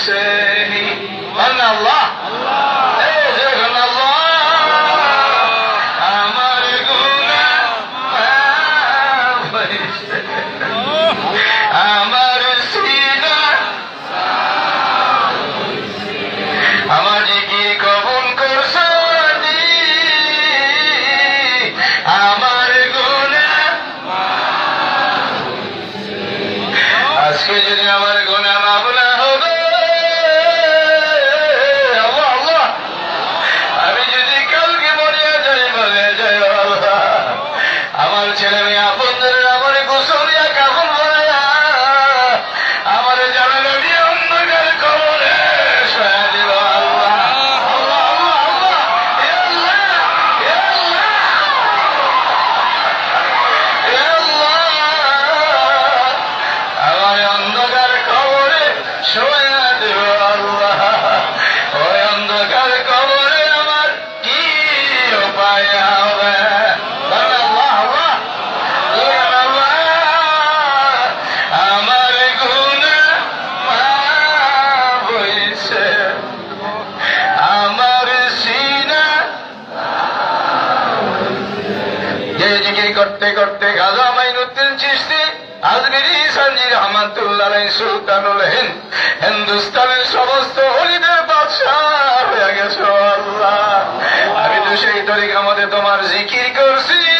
হইসেনি আল্লাহ আমার গুনাহ শোয়া দিল আল্লাহ ওই অন্ধকার কবরে আমার কি উপায় হবে ইয়া করতে করতে গাজা মাইনুদ্দিন চিস্তি হিন্দুস্তানের সমস্ত হরিদের বাদশাহ হয়ে গেছে আল্লাহ। আমি তো সেই তরিক আমাদের তোমার জিকির করছি।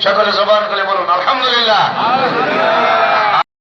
সকলে জবান করে বলুন আলহামদুলিল্লাহ